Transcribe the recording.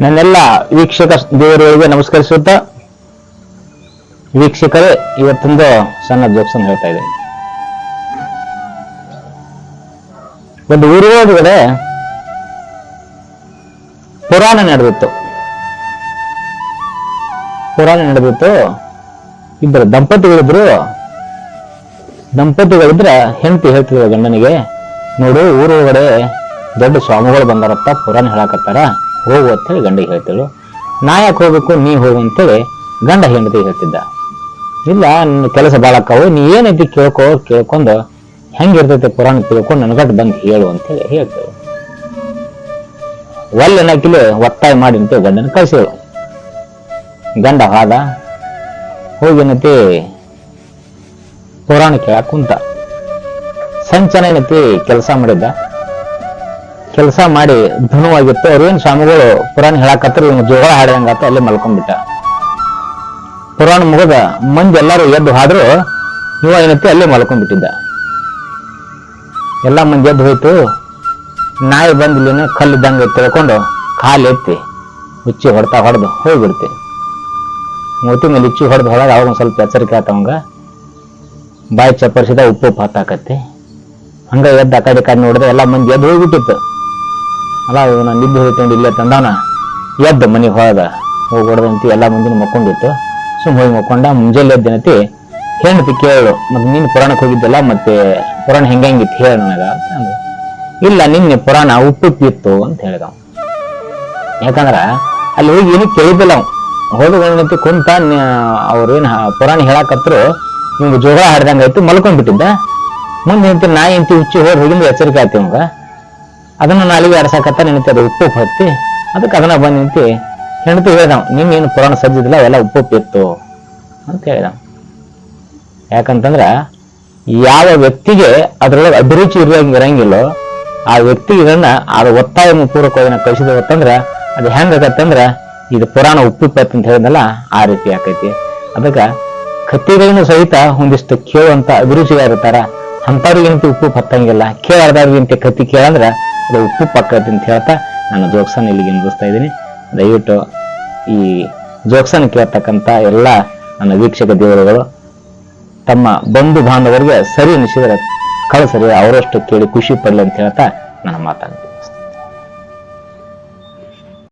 ನನ್ನೆಲ್ಲ ವೀಕ್ಷಕ ದೇವರುಗಳಿಗೆ ನಮಸ್ಕರಿಸುತ್ತ ವೀಕ್ಷಕರೇ, ಇವತ್ತೊಂದು ಸಣ್ಣ ಜೋಕ್ಸನ್ನು ಹೇಳ್ತಾ ಇದ್ದೇನೆ. ಒಂದು ಊರೊಳಗಡೆ ಪುರಾಣ ನಡೆದಿತ್ತು. ಪುರಾಣ ನಡೆದಿತ್ತು. ಇಬ್ಬರು ದಂಪತಿಗಳಿದ್ರು. ದಂಪತಿಗಳಿದ್ರೆ ಹೆಂಡತಿ ಹೇಳ್ತಿದ್ರು ಗಂಡನಿಗೆ, ನೋಡು ಊರೊಳಗಡೆ ದೊಡ್ಡ ಸ್ವಾಮಿಗಳು ಬಂದಾರತ್ತ ಪುರಾಣ ಹೇಳಕತ್ತಾರ. ಹೋಗು ಅಂತೇಳಿ ಗಂಡ ಹೇಳ್ತಾಳು. ನಾ ಯಾಕೆ ಹೋಗ್ಬೇಕು? ನೀ ಹೋಗು ಅಂತೇಳಿ ಗಂಡ ಹೆಂಡತಿ ಹೇಳ್ತಿದ್ದ. ಇಲ್ಲ, ನನ್ನ ಕೆಲಸ ಬಾಳಕ್ಕವು ನೀ ಏನೈತಿ ಕೇಳ್ಕೋ, ಕೇಳ್ಕೊಂಡು ಹೆಂಗಿರ್ತೈತೆ ಪುರಾಣ ತಿಳ್ಕೊಂಡು ನನಗಟ್ ಬಂದು ಹೇಳು ಅಂತೇಳಿ ಹೇಳ್ತೇವೆ ಒಲ್ಲೆನಕಿಲೆ ಒತ್ತಾಯ ಮಾಡಿ ಅಂತೇಳಿ ಗಂಡನ ಕಳಿಸಿಳು. ಗಂಡ ಹಾದ ಹೋಗಿನತಿ ಪುರಾಣ ಕೇಳಕ್ ಕುಂತ. ಸಂಚನ ಕೆಲಸ ಮಾಡಿದ್ದ. ಕೆಲಸ ಮಾಡಿ ಧನುವಾಗಿತ್ತು. ಅವ್ರೇನ್ ಸ್ವಾಮಿಗಳು ಪುರಾಣ ಹೇಳಾಕತ್ರ ಜೋಗಳ ಹಾಡಿದಂಗಾತ ಅಲ್ಲಿ ಮಲ್ಕೊಂಡ್ಬಿಟ್ಟ. ಪುರಾಣ ಮುಗದ ಮಂದಿ ಎಲ್ಲರೂ ಎದ್ದು ಹಾದ್ರು, ಇವ ಏನೈತಿ ಅಲ್ಲಿ ಮಲ್ಕೊಂಡ್ಬಿಟ್ಟಿದ್ದ. ಎಲ್ಲ ಮಂದಿ ಎದ್ದು ಹೋಯ್ತು. ನಾಯಿ ಬಂದಿಲ್ಲಿನ, ಕಲ್ಲಿದ್ದಂಗೆ ತಿಳ್ಕೊಂಡು ಕಾಲು ಎತ್ತಿ ಉಚ್ಚಿ ಹೊಡ್ತಾ ಹೊಡೆದು ಹೋಗ್ಬಿಡ್ತಿ. ಮೂತಿ ಮೇಲೆ ಇಚ್ಚಿ ಹೊಡೆದು ಹೊರಗೆ ಅವಾಗ ಸ್ವಲ್ಪ ಎಚ್ಚರಿಕೆ ಆತವಂಗ ಬಾಯಿ ಚಪ್ಪರಿಸಿದ ಉಪ್ಪು ಉಪ್ಪು ಹತ್ತಾಕತ್ತಿ ಹಂಗ ಎದ್ದು ಕಡೆ ಕಡೆ ನೋಡಿದ್ರೆ ಎಲ್ಲ ಮಂದಿ ಎದ್ದು ಹೋಗ್ಬಿಟ್ಟಿತ್ತು. ಅಲ್ಲ ಇವನ ನಿದ್ದೆ ಹೋಯ್ತು ಇಲ್ಲೇ ತಂದಾನ. ಎದ್ದ ಮನೆಗೆ ಹೋದ ಹೋಗ್ಬಾರ್ದಂತಿ ಎಲ್ಲ ಮಂದಿನ ಮಕ್ಕೊಂಡಿತ್ತು. ಸುಮ್ ಹೋಗಿ ಮಕ್ಕೊಂಡ ಮುಂಜಾನೆ ಎದ್ದಿನತಿ ಹೆಂಡತಿ ಕೇಳು ಮತ್ತೆ ನೀನು ಪುರಾಣಕ್ಕೆ ಹೋಗಿದ್ದಲ್ಲ, ಮತ್ತೆ ಪುರಾಣ ಹೆಂಗಿತ್ತು ಹೇಳ ನನಗ. ಇಲ್ಲ, ನಿನ್ನೆ ಪುರಾಣ ಉಪ್ಪುಪ್ಪಿತ್ತು ಅಂತ ಹೇಳಿದ. ಯಾಕಂದ್ರ ಅಲ್ಲಿ ಹೋಗಿ ಏನು ಕೇಳಿದ್ದಿಲ್ಲ ಅವ ಕುಂತ ಅವ್ರು ಕುಂತ ಅವ್ರೇನ್ ಪುರಾಣ ಹೇಳಾಕತ್ರು, ನಿಮ್ಗೆ ಜೋಗ ಹಾಡ್ದಂಗ ಆಯ್ತು ಮಲ್ಕೊಂಡ್ಬಿಟ್ಟಿದ್ದ. ಮುಂದೆ ನಿಂತು ನಾಯಿ ಎಂತಿ ಹುಚ್ಚಿ ಹೋಗಿ ಹೋಗಿಂದ ಎಚ್ಚರಿಕೆ ಆಯ್ತು ಅವಂಗ ಅದನ್ನ ನಾಲಿಗೆ ಆಡ್ಸಕತ್ತ ನಿಂತಿ ಅದು ಉಪ್ಪು ಉಪ್ಪು ಹತ್ತಿ, ಅದಕ್ಕೆ ಅದನ್ನ ಬಂದು ನಿಂತಿ ಹೆಣ್ತು ಹೇಳ್ದಾವ ನಿನ್ ಏನು ಪುರಾಣ ಸಜ್ಜಿದಿಲ್ಲ ಅವೆಲ್ಲ ಉಪ್ಪು ಉಪ್ಪು ಇತ್ತು ಅಂತ ಹೇಳಿದ ಯಾಕಂತಂದ್ರ, ಯಾವ ವ್ಯಕ್ತಿಗೆ ಅದ್ರೊಳಗೆ ಅಭಿರುಚಿ ಇರಂಗ ಇರಂಗಿಲ್ಲೋ, ಆ ವ್ಯಕ್ತಿ ಇದನ್ನ ಅದು ಒತ್ತಾಯ ಪೂರ್ವಕವಾಗಿ ನಾವು ಹೊತ್ತಂದ್ರ ಅದು ಹೆಂಗ್ ಆಗತ್ತಂದ್ರ ಇದು ಪುರಾಣ ಉಪ್ಪಿಪ್ಪತ್ತು ಅಂತ ಹೇಳಿದ್ನಲ್ಲ, ಆ ರೀತಿ ಆಕೈತಿ. ಅದಕ್ಕೆ ಕತ್ತಿಗಳನ್ನು ಸಹಿತ ಒಂದಿಷ್ಟು ಕೇಳುವಂತ ಅಭಿರುಚಿಗಾರಿರ್ತಾರ ಅಂಥವ್ರಿಗಿಂತ ಉಪ್ಪು ಹತ್ತಂಗಿಲ್ಲ. ಕೇಳಾರ್ದವ್ರಿಗಿಂತ ಕತ್ತಿ ಕೇಳಂದ್ರ ಅದು ಉಪ್ಪು ಪಕ್ಕತಿ ಅಂತ ಹೇಳ್ತಾ ನಾನು ಜೋಕ್ಸನ್ ಇಲ್ಲಿಗೆ ನಿಲ್ಲಿಸ್ತಾ ಇದ್ದೀನಿ. ದಯವಿಟ್ಟು ಈ ಜೋಕ್ಸನ್ ಕೇಳ್ತಕ್ಕಂಥ ಎಲ್ಲ ನನ್ನ ವೀಕ್ಷಕ ದೇವರುಗಳು, ತಮ್ಮ ಬಂಧು ಬಾಂಧವರಿಗೆ ಸರಿ ಅನಿಸಿದರೆ ಕಳಿಸರಿ, ಅವರಷ್ಟು ಕೇಳಿ ಖುಷಿ ಪಡಲಿ ಅಂತ ಹೇಳ್ತಾ ನಾನು ಮಾತಾಡ್ತೀನಿ.